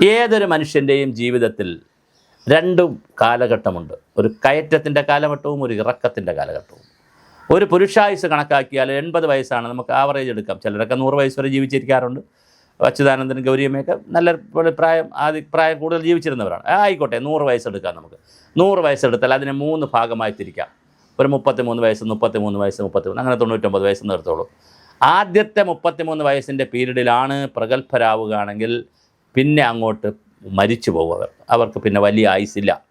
ഏതൊരു മനുഷ്യന്റെയും ജീവിതത്തിൽ രണ്ടും കാലഘട്ടമുണ്ട്. ഒരു കയറ്റത്തിന്റെ കാലഘട്ടവും ഒരു ഇറക്കത്തിന്റെ കാലഘട്ടവും. ഒരു പുരുഷായുസ് കണക്കാക്കിയാൽ എൺപത് വയസ്സാണ് നമുക്ക് ആവറേജ് എടുക്കാം. ചിലരൊക്കെ നൂറ് വയസ്സ് വരെ ജീവിച്ചിരിക്കാറുണ്ട്. അച്യുതാനന്ദൻ ഗൗരിയമ്മയൊക്കെ നല്ല പ്രായം ആദ്യ പ്രായം കൂടുതൽ ജീവിച്ചിരുന്നവരാണ്. ആയിക്കോട്ടെ നൂറ് വയസ്സെടുക്കാം നമുക്ക്. നൂറ് വയസ്സെടുത്താൽ അതിനെ മൂന്ന് ഭാഗമായി തിരിക്കാം. ഒരു മുപ്പത്തി മൂന്ന് വയസ്സ് മുപ്പത്തി മൂന്ന് വയസ്സ് മുപ്പത്തി മൂന്ന് അങ്ങനെ തൊണ്ണൂറ്റൊമ്പത് വയസ്സ് നിർത്തുള്ളൂ ആദ്യത്തെ മുപ്പത്തിമൂന്ന് വയസ്സിന്റെ പീരീഡിലാണ് പ്രഗത്ഭരാവുകയാണെങ്കിൽ പിന്നെ അങ്ങോട്ട് മരിച്ചു പോകും അവർ. അവർക്ക് പിന്നെ വലിയ ആയുസില്ല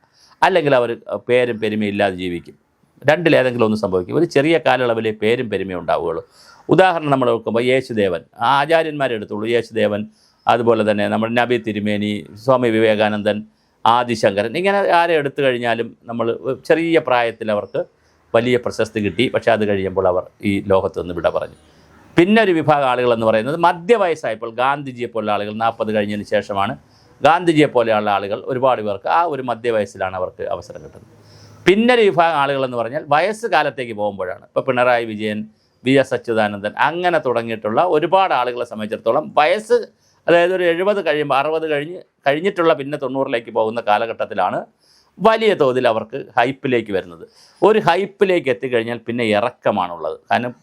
അല്ലെങ്കിൽ അവർ പേരും പെരുമയും ഇല്ലാതെ ജീവിക്കും. രണ്ടിലേതെങ്കിലും ഒന്ന് സംഭവിക്കും. ഒരു ചെറിയ കാലയളവിലെ പേരും പെരുമയും ഉണ്ടാവുകയുള്ളൂ. ഉദാഹരണം നമ്മൾ നോക്കുമ്പോൾ യേശുദേവൻ. ആ ആചാര്യന്മാരെ എടുത്തുള്ളൂ. യേശുദേവൻ അതുപോലെ തന്നെ നമ്മുടെ നബി തിരുമേനി സ്വാമി വിവേകാനന്ദൻ ആദിശങ്കരൻ. ഇങ്ങനെ ആരെ എടുത്തു കഴിഞ്ഞാലും നമ്മൾ ചെറിയ പ്രായത്തിൽ അവർക്ക് വലിയ പ്രശസ്തി കിട്ടി. പക്ഷേ അത് കഴിയുമ്പോൾ അവർ ഈ ലോകത്ത് നിന്ന് വിട പറഞ്ഞു. പിന്നെ ഒരു വിഭാഗം ആളുകൾ എന്ന് പറയുന്നത് മധ്യവയസ്സായപ്പോൾ ഗാന്ധിജിയെ പോലുള്ള ആളുകൾ നാൽപ്പത് കഴിഞ്ഞതിന് ശേഷമാണ് ഗാന്ധിജിയെ പോലെയുള്ള ആളുകൾ ഒരുപാട് പേർക്ക് ആ ഒരു മധ്യവയസ്സിലാണ് അവർക്ക് അവസരം കിട്ടുന്നത്. പിന്നെ ഒരു വിഭാഗം ആളുകൾ എന്ന് പറഞ്ഞാൽ വയസ്സ് കാലത്തേക്ക് പോകുമ്പോഴാണ്. ഇപ്പോൾ പിണറായി വിജയൻ വി എസ് അച്യുതാനന്ദൻ അങ്ങനെ തുടങ്ങിയിട്ടുള്ള ഒരുപാട് ആളുകളെ സംബന്ധിച്ചിടത്തോളം വയസ്സ് അതായത് ഒരു എഴുപത് കഴിയുമ്പോൾ അറുപത് കഴിഞ്ഞ് കഴിഞ്ഞിട്ടുള്ള പിന്നെ തൊണ്ണൂറിലേക്ക് പോകുന്ന കാലഘട്ടത്തിലാണ് വലിയ തോതിൽ അവർക്ക് ഹൈപ്പിലേക്ക് വരുന്നത്. ഒരു ഹൈപ്പിലേക്ക് എത്തിക്കഴിഞ്ഞാൽ പിന്നെ ഇറക്കമാണുള്ളത്. കാരണം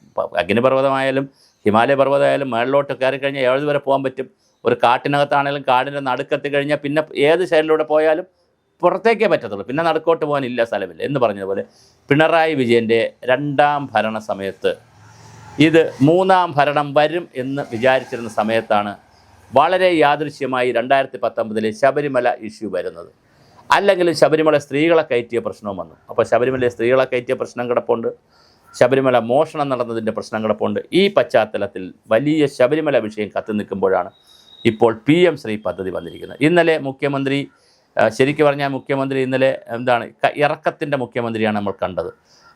അഗ്നിപർവതമായാലും ഹിമാലയ പർവതമായാലും മേളിലോട്ട് കയറി കഴിഞ്ഞാൽ ഏത് വരെ പോകാൻ പറ്റും. ഒരു കാട്ടിനകത്താണെങ്കിലും കാടിന്റെ നടുക്കെത്തി കഴിഞ്ഞാൽ പിന്നെ ഏത് സൈഡിലൂടെ പോയാലും പുറത്തേക്കേ പറ്റത്തുള്ളൂ. പിന്നെ നടുക്കോട്ട് പോകാനില്ല സ്ഥലമില്ല. എന്ന് പറഞ്ഞതുപോലെ പിണറായി വിജയന്റെ രണ്ടാം ഭരണ സമയത്ത് ഇത് മൂന്നാം ഭരണം വരും എന്ന് വിചാരിച്ചിരുന്ന സമയത്താണ് വളരെ യാദൃശ്യമായി രണ്ടായിരത്തി പത്തൊമ്പതിലെ ശബരിമല ഇഷ്യൂ വരുന്നത്. അല്ലെങ്കിൽ ശബരിമല സ്ത്രീകളെ കയറ്റിയ പ്രശ്നവും വന്നു. അപ്പോൾ ശബരിമല സ്ത്രീകളെ കയറ്റിയ പ്രശ്നം കിടപ്പുണ്ട്. ശബരിമല മോഷണം നടന്നതിന്റെ പ്രശ്നം കിടപ്പുണ്ട്. ഈ പശ്ചാത്തലത്തിൽ വലിയ ശബരിമല വിഷയം കത്തി നിൽക്കുമ്പോഴാണ് ഇപ്പോൾ പി എം ശ്രീ പദ്ധതി വന്നിരിക്കുന്നത്. ഇന്നലെ മുഖ്യമന്ത്രി ശരിക്കു പറഞ്ഞാൽ മുഖ്യമന്ത്രി ഇന്നലെ എന്താണ് ഇറക്കത്തിന്റെ മുഖ്യമന്ത്രിയാണ് നമ്മൾ കണ്ടത്.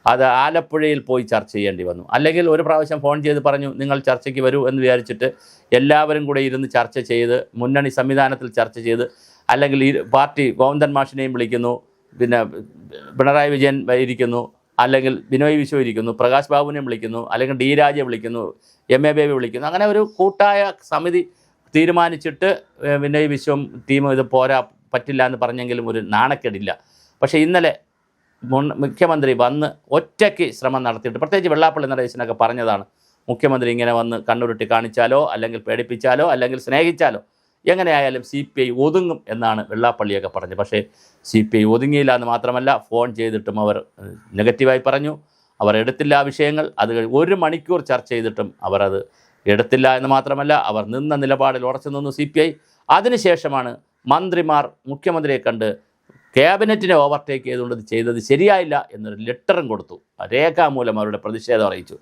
അത് ആലപ്പുഴയിൽ പോയി ചർച്ച ചെയ്യേണ്ടി വന്നു. അല്ലെങ്കിൽ ഒരു പ്രാവശ്യം ഫോൺ ചെയ്ത് പറഞ്ഞു നിങ്ങൾ ചർച്ചയ്ക്ക് വരൂ എന്ന് വിചാരിച്ചിട്ട് എല്ലാവരും കൂടെ ഇരുന്ന് ചർച്ച ചെയ്ത് മുന്നണി സംവിധാനത്തിൽ ചർച്ച ചെയ്ത് അല്ലെങ്കിൽ ഈ പാർട്ടി ഗോവിന്ദൻ മാഷിനെയും വിളിക്കുന്നു പിന്നെ പിണറായി വിജയൻ ഇരിക്കുന്നു അല്ലെങ്കിൽ ബിനോയ് വിശ്വ ഇരിക്കുന്നു പ്രകാശ് ബാബുവിനെ വിളിക്കുന്നു അല്ലെങ്കിൽ ഡി രാജയെ വിളിക്കുന്നു എം എ ബേബി വിളിക്കുന്നു. അങ്ങനെ ഒരു കൂട്ടായ സമിതി തീരുമാനിച്ചിട്ട് വിനയ് വിശ്വം ടീം ഇത് പോരാ പറ്റില്ല എന്ന് പറഞ്ഞെങ്കിലും ഒരു നാണക്കേടില്ല. പക്ഷേ ഇന്നലെ മുഖ്യമന്ത്രി വന്ന് ഒറ്റയ്ക്ക് ശ്രമം നടത്തിയിട്ട് പ്രത്യേകിച്ച് വെള്ളാപ്പള്ളി നടേശനൊക്കെ പറഞ്ഞതാണ്. മുഖ്യമന്ത്രി ഇങ്ങനെ വന്ന് കണ്ണുരുട്ടി കാണിച്ചാലോ അല്ലെങ്കിൽ പേടിപ്പിച്ചാലോ അല്ലെങ്കിൽ സ്നേഹിച്ചാലോ എങ്ങനെയായാലും സി പി ഐ ഒതുങ്ങും എന്നാണ് വെള്ളാപ്പള്ളിയൊക്കെ പറഞ്ഞത്. പക്ഷേ സി പി ഐ ഒതുങ്ങിയില്ല എന്ന് മാത്രമല്ല ഫോൺ ചെയ്തിട്ടും അവർ നെഗറ്റീവായി പറഞ്ഞു. അവർ എടുത്തില്ല ആ വിഷയങ്ങൾ. അത് ഒരു മണിക്കൂർ ചർച്ച ചെയ്തിട്ടും അവർ അത് എടുത്തില്ല എന്ന് മാത്രമല്ല അവർ നിന്ന നിലപാടിൽ ഉറച്ചു നിന്നു സി പി ഐ. അതിനുശേഷമാണ് മന്ത്രിമാർ മുഖ്യമന്ത്രിയെ കണ്ട് ക്യാബിനറ്റിനെ ഓവർടേക്ക് ചെയ്തുകൊണ്ട് ഇത് ചെയ്തത് ശരിയായില്ല എന്നൊരു ലെറ്ററും കൊടുത്തു. രേഖാമൂലം അവരുടെ പ്രതിഷേധം അറിയിച്ചു.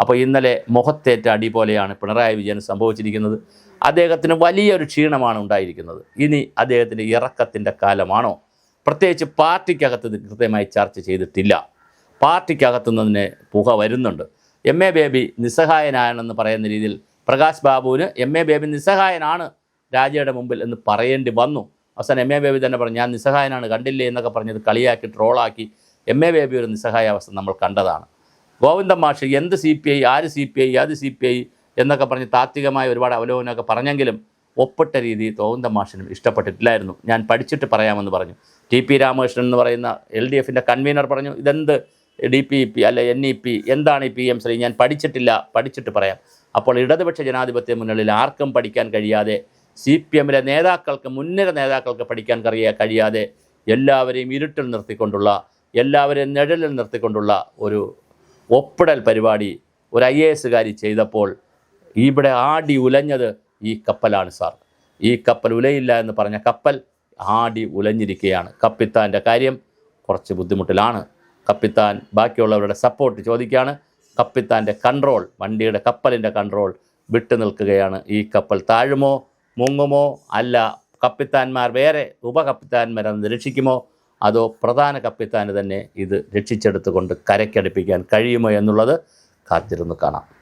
അപ്പോൾ ഇന്നലെ മുഖത്തേറ്റ അടി പോലെയാണ് പിണറായി വിജയൻ സംഭവിച്ചിരിക്കുന്നത്. അദ്ദേഹത്തിന് വലിയൊരു ക്ഷീണമാണ് ഉണ്ടായിരിക്കുന്നത്. ഇനി അദ്ദേഹത്തിന്റെ ഇറക്കത്തിന്റെ കാലമാണോ? പ്രത്യേകിച്ച് പാർട്ടിക്കകത്ത് കൃത്യമായി ചർച്ച ചെയ്തിട്ടില്ല. പാർട്ടിക്കകത്തു നിന്ന് പുക വരുന്നുണ്ട്. എം എ ബേബി നിസ്സഹായനാണെന്ന് പറയുന്ന രീതിയിൽ പ്രകാശ് ബാബുവിന് എം എ ബേബി നിസ്സഹായനാണ് രാജയുടെ മുമ്പിൽ എന്ന് പറയേണ്ടി വന്നു. അവസാനം എം എ ബേബി തന്നെ പറഞ്ഞു ഞാൻ നിസ്സഹായനാണ് കണ്ടില്ലേ? എന്നൊക്കെ പറഞ്ഞത് കളിയാക്കി ട്രോളാക്കി എം എ ബേബി ഒരു നിസ്സഹായാവസ്ഥ നമ്മൾ കണ്ടതാണ്. ഗോവിന്ദ മാഷ് എന്ത് സി പി ഐ ആര് സി പി ഐ അത് സി പി ഐ എന്നൊക്കെ പറഞ്ഞ് താത്വികമായ ഒരുപാട് അവലോകനമൊക്കെ പറഞ്ഞെങ്കിലും ഒപ്പിട്ട രീതി ഗോവിന്ദ മാഷിനും ഇഷ്ടപ്പെട്ടിട്ടില്ലായിരുന്നു. ഞാൻ പഠിച്ചിട്ട് പറയാമെന്ന് പറഞ്ഞു. ടി പി രാമകൃഷ്ണൻ എന്ന് പറയുന്ന എൽ ഡി എഫിന്റെ കൺവീനർ പറഞ്ഞു ഇതെന്ത് ഡി പി പി അല്ല എൻ ഇ പി എന്താണ് ഈ പി എം ശ്രീ? ഞാൻ പഠിച്ചിട്ടില്ല പഠിച്ചിട്ട് പറയാം. അപ്പോൾ ഇടതുപക്ഷ ജനാധിപത്യ മുന്നണിയിൽ ആർക്കും പഠിക്കാൻ കഴിയാതെ സി പി എമ്മിലെ നേതാക്കൾക്ക് മുൻനിര നേതാക്കൾക്ക് പഠിക്കാൻ കഴിയാ കഴിയാതെ എല്ലാവരെയും ഇരുട്ടിൽ നിർത്തിക്കൊണ്ടുള്ള എല്ലാവരെയും നിഴലിൽ നിർത്തിക്കൊണ്ടുള്ള ഒരു ഒപ്പിടൽ പരിപാടി ഒരു ഐ എ എസുകാരി ചെയ്തപ്പോൾ ഇവിടെ ആടി ഉലഞ്ഞത് ഈ കപ്പലാണ് സാർ. ഈ കപ്പൽ ഉലയില്ല എന്ന് പറഞ്ഞ കപ്പൽ ആടി ഉലഞ്ഞിരിക്കുകയാണ്. കപ്പിത്താന്റെ കാര്യം കുറച്ച് ബുദ്ധിമുട്ടിലാണ്. കപ്പിത്താൻ ബാക്കിയുള്ളവരുടെ സപ്പോർട്ട് ചോദിക്കുകയാണ്. കപ്പിത്താന്റെ കൺട്രോൾ വണ്ടിയുടെ കപ്പലിന്റെ കൺട്രോൾ വിട്ടു നിൽക്കുകയാണ് ഈ കപ്പൽ താഴുമോ? മുങ്ങുമോ? അല്ല. കപ്പിത്താന്മാർ വേറെ ഉപകപ്പിത്താന്മാരെ രക്ഷിക്കുമോ? അതോ പ്രധാന കപ്പിത്താന് തന്നെ ഇത് രക്ഷിച്ചെടുത്തുകൊണ്ട് കരയ്ക്കടുപ്പിക്കാൻ കഴിയുമോ എന്നുള്ളത് കാത്തിരുന്ന് കാണാം.